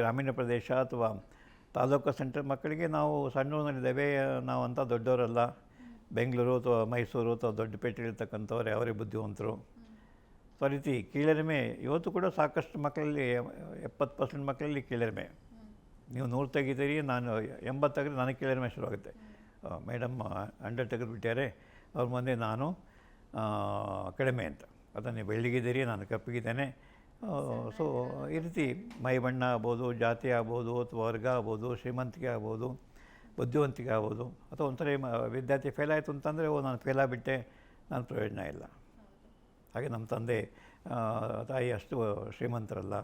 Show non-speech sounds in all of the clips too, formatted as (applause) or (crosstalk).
ಗ್ರಾಮೀಣ ಪ್ರದೇಶ ಅಥವಾ ತಾಲೂಕು ಸೆಂಟರ್ ಮಕ್ಕಳಿಗೆ ನಾವು ಸಣ್ಣೂರಿನಲ್ಲಿದ್ದೇವೆ ನಾವು ಅಂಥ ದೊಡ್ಡವರಲ್ಲ. ಬೆಂಗಳೂರು ಅಥವಾ ಮೈಸೂರು ಅಥವಾ ದೊಡ್ಡ ಪೇಟೆಯಲ್ಲಿರ್ತಕ್ಕಂಥವ್ರು ಅವರೇ ಬುದ್ಧಿವಂತರು. ಸೊ ರೀತಿ ಕೀಳರಿಮೆ ಇವತ್ತು ಕೂಡ ಸಾಕಷ್ಟು ಮಕ್ಕಳಲ್ಲಿ, ಎಪ್ಪತ್ತು ಪರ್ಸೆಂಟ್ ಮಕ್ಕಳಲ್ಲಿ ಕೀಳರಿಮೆ. ನೀವು ನೂರು ತೆಗಿತೀರಿ ನಾನು ಎಂಬತ್ತು ತೆಗೆದ್ರೆ ನನಗೆ ಕೀಳರಿಮೆ ಶುರುವಾಗುತ್ತೆ. ಮೇಡಮ್ ಹಂಡ್ರೆಡ್ ತೆಗೆದುಬಿಟ್ಟಾರೆ ಅವ್ರ ಮುಂದೆ ನಾನು ಕಡಿಮೆ ಅಂತ. ಅದನ್ನು ಬೆಳ್ಳಿಗಿದ್ದೀರಿ ನಾನು ಕಪ್ಪಿಗಿದ್ದೇನೆ ಸೊ ಈ ರೀತಿ ಮೈ ಬಣ್ಣ ಆಗ್ಬೋದು, ಜಾತಿ ಆಗ್ಬೋದು, ಅಥವಾ ವರ್ಗ ಆಗ್ಬೋದು, ಶ್ರೀಮಂತಿಕೆ ಆಗ್ಬೋದು, ಬುದ್ಧಿವಂತಿಕೆ ಆಗ್ಬೋದು, ಅಥವಾ ಒಂಥರ ವಿದ್ಯಾರ್ಥಿ ಫೇಲ್ ಆಯಿತು ಅಂತಂದರೆ, ಓ, ನಾನು ಫೇಲ್ ಆಗಿಬಿಟ್ಟೆ, ನಾನು ಪ್ರಯೋಜನ ಇಲ್ಲ. ಹಾಗೆ ನಮ್ಮ ತಂದೆ ತಾಯಿ ಅಷ್ಟು ಶ್ರೀಮಂತರಲ್ಲ.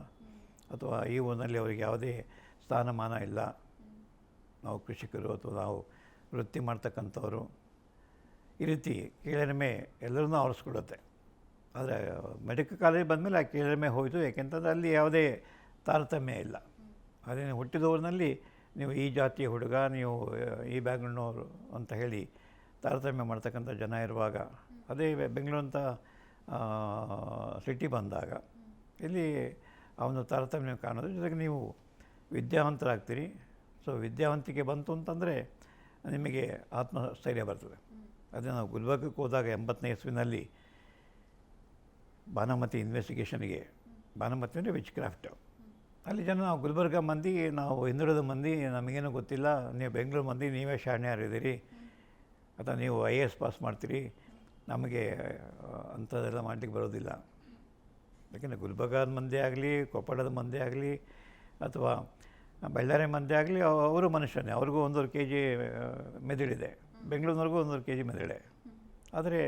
ಅಥವಾ ಈ ಊರಿನಲ್ಲಿ ಅವರಿಗೆ ಯಾವುದೇ ಸ್ಥಾನಮಾನ ಇಲ್ಲ. ನಾವು ಕೃಷಿಕರು ಅಥವಾ ನಾವು ವೃತ್ತಿ ಮಾಡ್ತಕ್ಕಂಥವ್ರು. ಈ ರೀತಿ, ಕೀಳರಿಮೆ ಎಲ್ಲರನ್ನೂ ಆವರಿಸ್ಕೊಳ್ಳುತ್ತೆ ಆದರೆ, ಮೆಡಿಕಲ್ ಕಾಲೇಜ್ ಬಂದಮೇಲೆ ಆ ಕೀಳರಿಮೆ ಹೋಯಿತು. ಯಾಕೆಂತಂದ್ರೆ ಅಲ್ಲಿ ಯಾವುದೇ ತಾರತಮ್ಯ ಇಲ್ಲ. ಅದೇ ನೀವು ಹುಟ್ಟಿದ ಊರಿನಲ್ಲಿ ನೀವು ಈ ಜಾತಿಯ ಹುಡುಗ, ನೀವು, ಈ ಬ್ಯಾಕ್ಗ್ರೌಂಡ್ನವರು ಅಂತ ಹೇಳಿ ತಾರತಮ್ಯ ಮಾಡ್ತಕ್ಕಂಥ ಜನ ಇರುವಾಗ, ಅದೇ ಬೆಂಗಳೂರು ಅಂತ ಸಿಟಿ ಬಂದಾಗ ಇಲ್ಲಿ ಅವನು ತಾರತಮ್ಯ ಕಾಣೋದು. ಜೊತೆಗೆ ನೀವು ವಿದ್ಯಾವಂತರಾಗ್ತೀರಿ. ಸೊ, ವಿದ್ಯಾವಂತಿಕೆ ಬಂತು ಅಂತಂದರೆ ನಿಮಗೆ ಆತ್ಮಸ್ಥೈರ್ಯ ಬರ್ತದೆ. ಅದೇ ನಾವು ಗುಲ್ಬರ್ಗಕ್ಕೆ ಹೋದಾಗ ಎಂಬತ್ತನೇ ಇಸ್ವಿನಲ್ಲಿ ಬಾನಮತಿ ಇನ್ವೆಸ್ಟಿಗೇಷನ್ಗೆ ಬಾನಮತಿ ಅಂದರೆ ವಿಚ್ ಕ್ರಾಫ್ಟ್ ಅಲ್ಲಿ ಜನ ನಾವು ಗುಲ್ಬರ್ಗ ಮಂದಿ ನಾವು ಹಿಂದುಳಿದ ಮಂದಿ ನಮಗೇನು ಗೊತ್ತಿಲ್ಲ. ನೀವು ಬೆಂಗಳೂರು ಮಂದಿ ನೀವೇ ಶಾಣ್ಯಾರಿದ್ದೀರಿ. ಅಥವಾ ನೀವು ಐ ಎ ಎಸ್ ಪಾಸ್ ಮಾಡ್ತೀರಿ. ನಮಗೆ ಅಂಥದ್ದೆಲ್ಲ ಮಾಡಲಿಕ್ಕೆ ಬರೋದಿಲ್ಲ. ಯಾಕೆಂದರೆ ಗುಲ್ಬರ್ಗದ ಮಂದಿ ಆಗಲಿ ಕೊಪ್ಪಳದ ಮಂದಿ ಆಗಲಿ ಅಥವಾ ಬಳ್ಳಾರಿ ಮಂದಿ ಆಗಲಿ ಅವರು ಮನುಷ್ಯನೇ. ಅವ್ರಿಗೂ ಒಂದೂವರೆ ಕೆ ಜಿ ಮೆದುಳಿದೆ. ಬೆಂಗಳೂರಿನವ್ರಿಗೂ ಒಂದೂವರೆ ಕೆ ಜಿ ಮೆದುಳೆ ಆದರೆ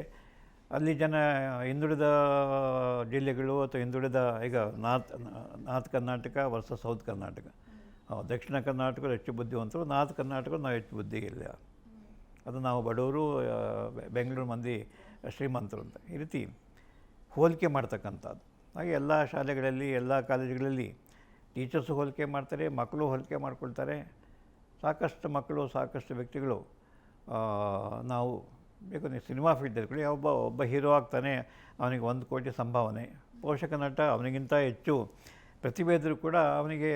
ಅಲ್ಲಿ ಜನ ಹಿಂದುಳಿದ ಜಿಲ್ಲೆಗಳು ಅಥವಾ ಹಿಂದುಳಿದ, ಈಗ ನಾರ್ತ್ ನಾರ್ತ್ ಕರ್ನಾಟಕ ವರ್ಷ ಸೌತ್ ಕರ್ನಾಟಕ. ದಕ್ಷಿಣ ಕರ್ನಾಟಕ ಹೆಚ್ಚು ಬುದ್ಧಿವಂತರು, ನಾರ್ತ್ ಕರ್ನಾಟಕ ನಾವು ಹೆಚ್ಚು ಬುದ್ಧಿ ಇಲ್ಲ ಅದು ನಾವು ಬಡವರು ಬೆಂಗಳೂರು ಮಂದಿ ಶ್ರೀಮಂತರು ಅಂತ. ಈ ರೀತಿ ಹೋಲಿಕೆ ಮಾಡ್ತಕ್ಕಂಥದ್ದು. ಹಾಗೆ ಎಲ್ಲ ಶಾಲೆಗಳಲ್ಲಿ, ಎಲ್ಲ ಕಾಲೇಜುಗಳಲ್ಲಿ ಟೀಚರ್ಸು ಹೋಲಿಕೆ ಮಾಡ್ತಾರೆ, ಮಕ್ಕಳು ಹೋಲಿಕೆ ಮಾಡ್ಕೊಳ್ತಾರೆ. ಸಾಕಷ್ಟು ಮಕ್ಕಳು, ಸಾಕಷ್ಟು ವ್ಯಕ್ತಿಗಳು ನಾವು ಬೇಕು ನೀವು ಸಿನಿಮಾ ಫೀಲ್ಡ್ ಕೂಡ ಒಬ್ಬ ಒಬ್ಬ ಹೀರೋ ಆಗ್ತಾನೆ, ಅವನಿಗೆ ಒಂದು ಕೋಟಿ ಸಂಭಾವನೆ. ಪೋಷಕ ನಟ ಅವನಿಗಿಂತ ಹೆಚ್ಚು ಪ್ರತಿಭೆ ಇದ್ದರೂ ಕೂಡ ಅವನಿಗೆ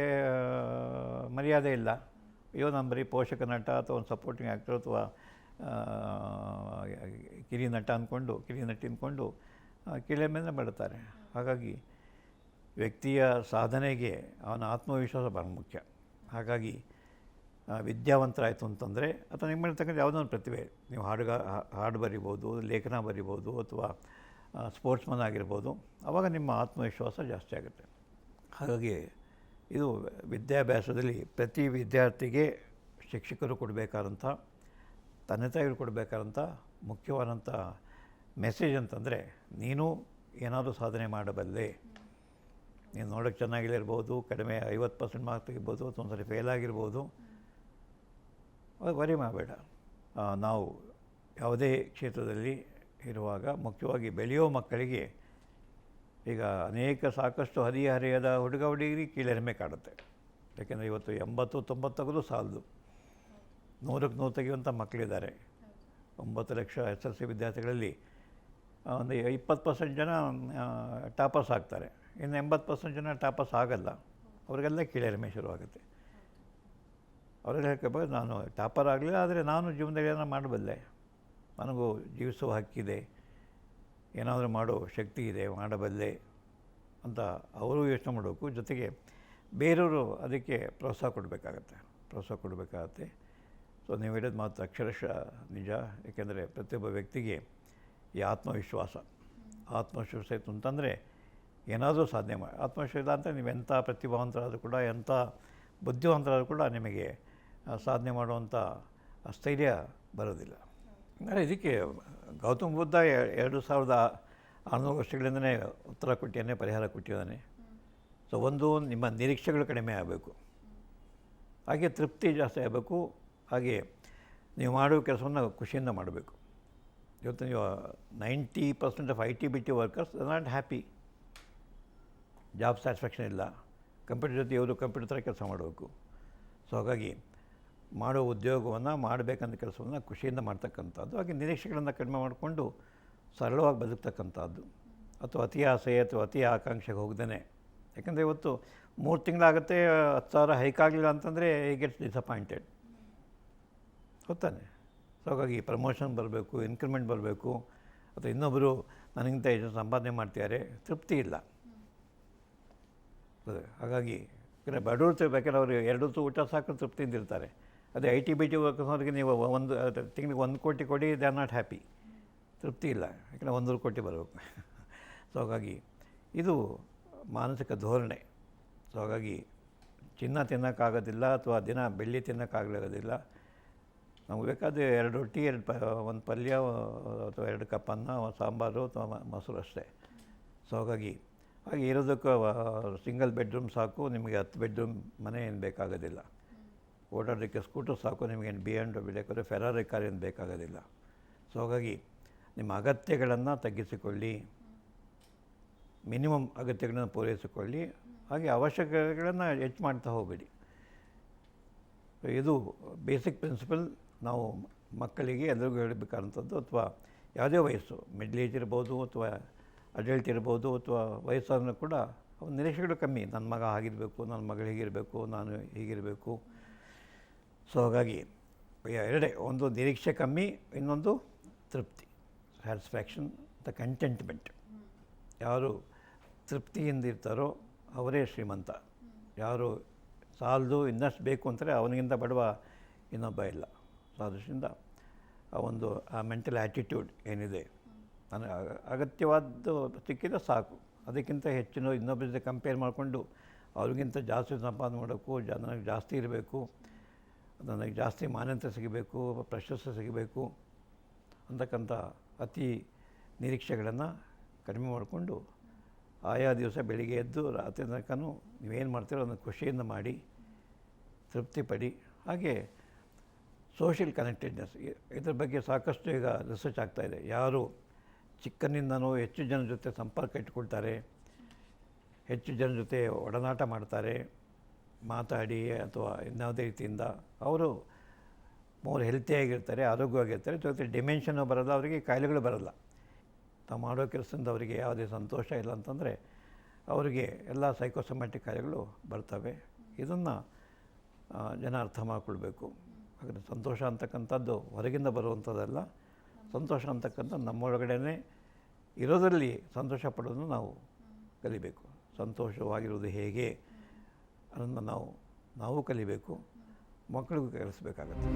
ಮರ್ಯಾದೆ ಇಲ್ಲ. ಅಯ್ಯೋ, ನಾನು ಬರೀ ಪೋಷಕ ನಟ ಅಥವಾ ಒಂದು ಸಪೋರ್ಟಿಂಗ್ ಆ್ಯಕ್ಟರ್ ಅಥವಾ ಕಿರಿಯ ಕಿರಿ ನಟ ಅಂದ್ಕೊಂಡು ಕಿರಿ ನಟಿ ಅಂದ್ಕೊಂಡು ಕಿಳೆ ಮೇಲೆ ಹಾಗಾಗಿ ವ್ಯಕ್ತಿಯ ಸಾಧನೆಗೆ ಅವನ ಆತ್ಮವಿಶ್ವಾಸ ಬಹಳ ಮುಖ್ಯ. ಹಾಗಾಗಿ ವಿದ್ಯಾವಂತರಾಯಿತು ಅಂತಂದರೆ ಅಥವಾ ನಿಮ್ಮಲ್ಲಿರ್ತಕ್ಕಂಥ ಯಾವುದೋ ಒಂದು ಪ್ರತಿಭೆ. ನೀವು ಹಾಡುಗ ಹಾಡು ಬರಿಬೋದು, ಲೇಖನ ಬರಿಬೋದು ಅಥವಾ ಸ್ಪೋರ್ಟ್ಸ್ಮನ್ ಆಗಿರ್ಬೋದು ಆವಾಗ ನಿಮ್ಮ ಆತ್ಮವಿಶ್ವಾಸ ಜಾಸ್ತಿ ಆಗುತ್ತೆ. ಹಾಗಾಗಿ ಇದು ವಿದ್ಯಾಭ್ಯಾಸದಲ್ಲಿ ಪ್ರತಿ ವಿದ್ಯಾರ್ಥಿಗೆ ಶಿಕ್ಷಕರು ಕೊಡಬೇಕಾದಂಥ, ತಂದೆ ತಾಯಿಗಳು ಕೊಡಬೇಕಾದಂಥ ಮುಖ್ಯವಾದಂಥ ಮೆಸೇಜ್ ಅಂತಂದರೆ, ನೀನು ಏನಾದರೂ ಸಾಧನೆ ಮಾಡಬಲ್ಲೆ. ನೀನು ನೋಡೋಕ್ಕೆ ಚೆನ್ನಾಗಿಲ್ಲಿರ್ಬೋದು ಕಡಿಮೆ ಐವತ್ತು ಪರ್ಸೆಂಟ್ ಮಾರ್ಕ್ ತೆಗಿಬೋದು, ಅಥವಾ ಒಂದು ಸರಿ ಫೇಲ್ ಆಗಿರ್ಬೋದು ವರಿ ಮಾಡಬೇಡ. ನಾವು ಯಾವುದೇ ಕ್ಷೇತ್ರದಲ್ಲಿ ಇರುವಾಗ ಮುಖ್ಯವಾಗಿ ಬೆಳೆಯೋ ಮಕ್ಕಳಿಗೆ ಈಗ ಅನೇಕ ಸಾಕಷ್ಟು ಹದಿಹರೆಯದ ಹುಡುಗ ಹುಡುಗಿ ಕೀಳರಿಮೆ ಕಾಡುತ್ತೆ. ಯಾಕೆಂದರೆ ಇವತ್ತು ಎಂಬತ್ತು, ತೊಂಬತ್ತು ತೆಗೆದು ಸಾಲದು. ನೂರಕ್ಕೆ ನೂರು ತೆಗೆಯುವಂಥ ಮಕ್ಕಳಿದ್ದಾರೆ. ಒಂಬತ್ತು ಲಕ್ಷ ಎಸ್ ಎಲ್ ಸಿ ವಿದ್ಯಾರ್ಥಿಗಳಲ್ಲಿ ಒಂದು ಇಪ್ಪತ್ತು ಪರ್ಸೆಂಟ್ ಜನ ಟಾಪಸ್ ಆಗ್ತಾರೆ. ಇನ್ನು ಎಂಬತ್ತು ಪರ್ಸೆಂಟ್ ಜನ ಟಾಪಸ್ ಆಗಲ್ಲ. ಅವರಿಗೆಲ್ಲ ಕೀಳರಿಮೆ ಶುರುವಾಗುತ್ತೆ. ಅವ್ರಿಗೆ ಹೇಳ್ಕೋಬೋದು ನಾನು ಟಾಪರ್ ಆಗಲಿಲ್ಲ ಆದರೆ ನಾನು ಜೀವನದಲ್ಲಿ ಏನಾದ್ರು ಮಾಡಬಲ್ಲೆ? ನನಗೂ ಜೀವಿಸುವ ಹಕ್ಕಿದೆ. ಏನಾದರೂ ಮಾಡೋ ಶಕ್ತಿ ಇದೆ, ಮಾಡಬಲ್ಲೆ? ಅಂತ ಅವರು ಯೋಚನೆ ಮಾಡಬೇಕು. ಜೊತೆಗೆ ಬೇರೆಯವರು ಅದಕ್ಕೆ ಪ್ರೋತ್ಸಾಹ ಕೊಡಬೇಕಾಗತ್ತೆ. ಪ್ರೋತ್ಸಾಹ ಕೊಡಬೇಕಾಗತ್ತೆ. ಸೊ ನೀವು ಹೇಳಿದ ಮಾತು ಅಕ್ಷರಶಃ ನಿಜ. ಏಕೆಂದರೆ ಪ್ರತಿಯೊಬ್ಬ ವ್ಯಕ್ತಿಗೆ ಈ ಆತ್ಮವಿಶ್ವಾಸ. ಆತ್ಮವಿಶ್ವಾಸ ಇತ್ತು ಅಂತಂದರೆ ಏನಾದರೂ ಸಾಧನೆ ಮಾಡಿ ಆತ್ಮವಿಶ್ವಾಸ ಅಂತ ನೀವು ಎಂಥ ಪ್ರತಿಭಾವಂತರಾದರೂ ಕೂಡ, ಎಂಥ ಬುದ್ಧಿವಂತರಾದರೂ ಕೂಡ ನಿಮಗೆ ಸಾಧನೆ ಮಾಡುವಂಥ ಸ್ಥೈರ್ಯ ಬರೋದಿಲ್ಲ. ಇದಕ್ಕೆ ಗೌತಮ ಬುದ್ಧ ಎರಡು ಸಾವಿರದ ಆರುನೂರು ವರ್ಷಗಳಿಂದಲೇ ಉತ್ತರ ಕೊಟ್ಟಿದ್ದಾನೆ, ಪರಿಹಾರ ಕೊಟ್ಟಿದ್ದಾನೆ. ಸೊ ಒಂದು ನಿಮ್ಮ ನಿರೀಕ್ಷೆಗಳು ಕಡಿಮೆ ಆಗಬೇಕು. ಹಾಗೆ ತೃಪ್ತಿ ಜಾಸ್ತಿ ಆಗಬೇಕು. ಹಾಗೆ ನೀವು ಮಾಡುವ ಕೆಲಸವನ್ನು ಖುಷಿಯಿಂದ ಮಾಡಬೇಕು. ಇವತ್ತು ನೀವು ninety percent of I T B T workers not happy. Job satisfaction ಇಲ್ಲ. ಕಂಪ್ಯೂಟರ್ ಜೊತೆ ಯಾವುದು ಕಂಪ್ಯೂಟರ್ ಥರ ಕೆಲಸ ಮಾಡಬೇಕು. ಸೊ ಹಾಗಾಗಿ ಮಾಡೋ ಉದ್ಯೋಗವನ್ನು ಮಾಡಬೇಕಂತ ಕೆಲಸವನ್ನು ಖುಷಿಯಿಂದ ಮಾಡ್ತಕ್ಕಂಥದ್ದು. ಹಾಗೆ ನಿರೀಕ್ಷೆಗಳನ್ನು ಕಡಿಮೆ ಮಾಡಿಕೊಂಡು ಸರಳವಾಗಿ ಬದುಕ್ತಕ್ಕಂಥದ್ದು. ಅಥವಾ ಅತಿ ಆಸೆ ಅಥವಾ ಅತಿ ಆಕಾಂಕ್ಷೆಗೆ ಹೋಗ್ದೇ ಯಾಕಂದರೆ ಇವತ್ತು ಮೂರು ತಿಂಗಳಾಗುತ್ತೆ, ಹತ್ತು ಸಾವಿರ ಹೈಕ್ ಆಗಲಿಲ್ಲ ಅಂತಂದರೆ ಈ ಗೆಟ್ಸ್ ಡಿಸಪಾಯಿಂಟೆಡ್ ಗೊತ್ತಾನೆ? ಸೊ ಹಾಗಾಗಿ ಪ್ರಮೋಷನ್ ಬರಬೇಕು ಇನ್ಕ್ರಿಮೆಂಟ್ ಬರಬೇಕು, ಅಥವಾ ಇನ್ನೊಬ್ಬರು ನನಗಿಂತ ಹೆಚ್ಚು ಸಂಪಾದನೆ ಮಾಡ್ತಿದ್ದಾರೆ, ತೃಪ್ತಿ ಇಲ್ಲ. ಹಾಗಾಗಿ ಬಡವರು ಬೇಕಾದ್ರೆ ಅವರು ಎರಡೂ ಊಟ ಸಾಕು ತೃಪ್ತಿಯಿಂದ ಇರ್ತಾರೆ. ಅದೇ ಐ ಟಿ ಬಿ ಟಿ ವರ್ಕರ್ಸ್ನವ್ರಿಗೆ ನೀವು ಒಂದು ತಿಂಗಳಿಗೆ ಒಂದು ಕೋಟಿ ಕೊಡಿ, ದೇ ಆರ್ ನಾಟ್ ಹ್ಯಾಪಿ. ತೃಪ್ತಿ ಇಲ್ಲ, ಯಾಕಂದರೆ ಒಂದೂರು ಕೋಟಿ ಬರಬೇಕು. ಸೊ (laughs) ಹಾಗಾಗಿ ಇದು ಮಾನಸಿಕ ಧೋರಣೆ. ಸೊ ಹಾಗಾಗಿ ಚಿನ್ನ ತಿನ್ನೋಕ್ಕಾಗೋದಿಲ್ಲ ಅಥವಾ ದಿನ ಬೆಳ್ಳಿ ತಿನ್ನೋಕ್ಕಾಗಲಿರೋದಿಲ್ಲ ನಮ್ಗೆ ಬೇಕಾದರೆ ಎರಡು ರೊಟ್ಟಿ, ಎರಡು ಪ, ಒಂದು ಪಲ್ಯ, ಅಥವಾ ಎರಡು ಕಪ್ ಅನ್ನ ಸಾಂಬಾರು, ಅಥವಾ ಮೊಸರು ಅಷ್ಟೇ. ಸೊ ಹಾಗಾಗಿ, ಹಾಗೆ ಇರೋದಕ್ಕೆ ಸಿಂಗಲ್ ಬೆಡ್ರೂಮ್ ಸಾಕು, ನಿಮಗೆ ಹತ್ತು ಬೆಡ್ರೂಮ್ ಮನೆ ಏನು ಬೇಕಾಗೋದಿಲ್ಲ. ಓಡಾಡೋಕ್ಕೆ ಸ್ಕೂಟರ್ ಸಾಕು ನಿಮಗೇನು ಬಿ ಆ್ಯಂಡ್ ಬೇಕಾದ್ರೆ ಫೆರಾರಿ ಕಾರ್ ಏನು ಬೇಕಾಗೋದಿಲ್ಲ. ಸೊ ಹಾಗಾಗಿ ನಿಮ್ಮ ಅಗತ್ಯಗಳನ್ನು ತಗ್ಗಿಸಿಕೊಳ್ಳಿ, ಮಿನಿಮಮ್ ಅಗತ್ಯಗಳನ್ನು ಪೂರೈಸಿಕೊಳ್ಳಿ, ಹಾಗೆ ಅವಶ್ಯಕತೆಗಳನ್ನು ಹೆಚ್ಚು ಮಾಡ್ತಾ ಹೋಗಬೇಡಿ. ಇದು ಬೇಸಿಕ್ ಪ್ರಿನ್ಸಿಪಲ್ ನಾವು ಮಕ್ಕಳಿಗೆ ಎಲ್ರಿಗೂ ಹೇಳಬೇಕಾದಂಥದ್ದು, ಅಥವಾ ಯಾವುದೇ ವಯಸ್ಸು ಮಿಡ್ಲ್ ಏಜ್ ಇರ್ಬೋದು, ಅಥವಾ ಅಡಲ್ಟ್ ಇರ್ಬೋದು, ಅಥವಾ ವಯಸ್ಸಾದ್ರೂ ಕೂಡ ನಿರೀಕ್ಷೆಗಳು ಕಮ್ಮಿ. ನನ್ನ ಮಗ ಆಗಿರಬೇಕು ನನ್ನ ಮಗಳು ಹೀಗಿರಬೇಕು, ನಾನು ಹೀಗಿರಬೇಕು. ಸೊ ಹಾಗಾಗಿ ಎರಡೇ, ಒಂದು ನಿರೀಕ್ಷೆ ಕಮ್ಮಿ, ಇನ್ನೊಂದು ತೃಪ್ತಿ ಸ್ಯಾಟಿಸ್ಫ್ಯಾಕ್ಷನ್ ದ ಕಂಟೆಂಟ್ಮೆಂಟ್ ಯಾರು ತೃಪ್ತಿಯಿಂದ ಇರ್ತಾರೋ ಅವರೇ ಶ್ರೀಮಂತ. ಯಾರು ಸಾಲದು ಇನ್ನಷ್ಟು ಬೇಕು ಅಂತಾರೆ ಅವನಿಗಿಂತ ಬಡವ ಇನ್ನೊಬ್ಬ ಇಲ್ಲ. ಸೊ ಅದರಿಂದ ಆ ಒಂದು, ಆ ಮೆಂಟಲ್ ಆ್ಯಟಿಟ್ಯೂಡ್ ಏನಿದೆ ನನಗೆ ಅಗ- ಅಗತ್ಯವಾದ್ದು ಸಿಕ್ಕಿದ್ರೆ ಸಾಕು. ಅದಕ್ಕಿಂತ ಹೆಚ್ಚಿನ ಇನ್ನೊಬ್ಬರ ಕಂಪೇರ್ ಮಾಡಿಕೊಂಡು ಅವ್ರಿಗಿಂತ ಜಾಸ್ತಿ ಸಂಪಾದನೆ ಮಾಡೋಕ್ಕೂ ಜನ ಜಾಸ್ತಿ ಇರಬೇಕು. ನನಗೆ ಜಾಸ್ತಿ ಮಾನ್ಯತೆ ಸಿಗಬೇಕು, ಪ್ರಶಸ್ತಿ ಸಿಗಬೇಕು ಅಂತಕ್ಕಂಥ ಅತಿ ನಿರೀಕ್ಷೆಗಳನ್ನು ಕಡಿಮೆ ಮಾಡಿಕೊಂಡು ಆಯಾ ದಿವಸ ಬೆಳಿಗ್ಗೆ ಎದ್ದು ರಾತ್ರಿ ತನಕ ನೀವೇನು ಮಾಡ್ತೀರೋ ಅದನ್ನು ಖುಷಿಯಿಂದ ಮಾಡಿ ತೃಪ್ತಿ ಪಡಿ ಹಾಗೆ ಸೋಷಿಯಲ್ ಕನೆಕ್ಟೆಡ್ನೆಸ್ ಇದ್ರ ಬಗ್ಗೆ ಸಾಕಷ್ಟು ಈಗ ರಿಸರ್ಚ್ ಆಗ್ತಾಯಿದೆ ಯಾರು ಚಿಕ್ಕನಿಂದನೂ ಹೆಚ್ಚು ಜನ ಜೊತೆ ಸಂಪರ್ಕ ಇಟ್ಕೊಳ್ತಾರೆ, ಹೆಚ್ಚು ಜನ ಜೊತೆ ಒಡನಾಟ ಮಾಡ್ತಾರೆ ಮಾತಾಡಿ ಅಥವಾ ಇನ್ಯಾವುದೇ ರೀತಿಯಿಂದ ಅವರು ಮೋರ್ ಹೆಲ್ತಿಯಾಗಿರ್ತಾರೆ ಆರೋಗ್ಯವಾಗಿರ್ತಾರೆ ಜೊತೆ ಡಿಮೆನ್ಷನ್ ಬರೋಲ್ಲ, ಅವರಿಗೆ ಕಾಯಿಲೆಗಳು ಬರೋಲ್ಲ. ತಾವು ಮಾಡೋ ಕೆಲಸದಿಂದ ಅವರಿಗೆ ಯಾವುದೇ ಸಂತೋಷ ಇಲ್ಲ ಅಂತಂದರೆ ಅವರಿಗೆ ಎಲ್ಲ ಸೈಕೋಸೊಮ್ಯಾಟಿಕ್ ಕಾಯಿಲೆಗಳು ಬರ್ತವೆ. ಇದನ್ನು ಜನ ಅರ್ಥ ಮಾಡಿಕೊಳ್ಬೇಕು. ಹಾಗೆ ಸಂತೋಷ ಅಂತಕ್ಕಂಥದ್ದು ಹೊರಗಿಂದ ಬರುವಂಥದ್ದಲ್ಲ. ಸಂತೋಷ ಅಂತಕ್ಕಂಥದ್ದು ನಮ್ಮೊಳಗಡೆ ಇರೋದರಲ್ಲಿ ಸಂತೋಷ ಪಡೋದನ್ನು ನಾವು ಕಲಿಬೇಕು. ಸಂತೋಷವಾಗಿರುವುದು ಹೇಗೆ? ಅನ್ನೋದನ್ನ ನಾವು ನಾವು ಕಲಿಬೇಕು ಮಕ್ಕಳಿಗೂ ಕಲಿಸ್ಬೇಕಾಗತ್ತೆ.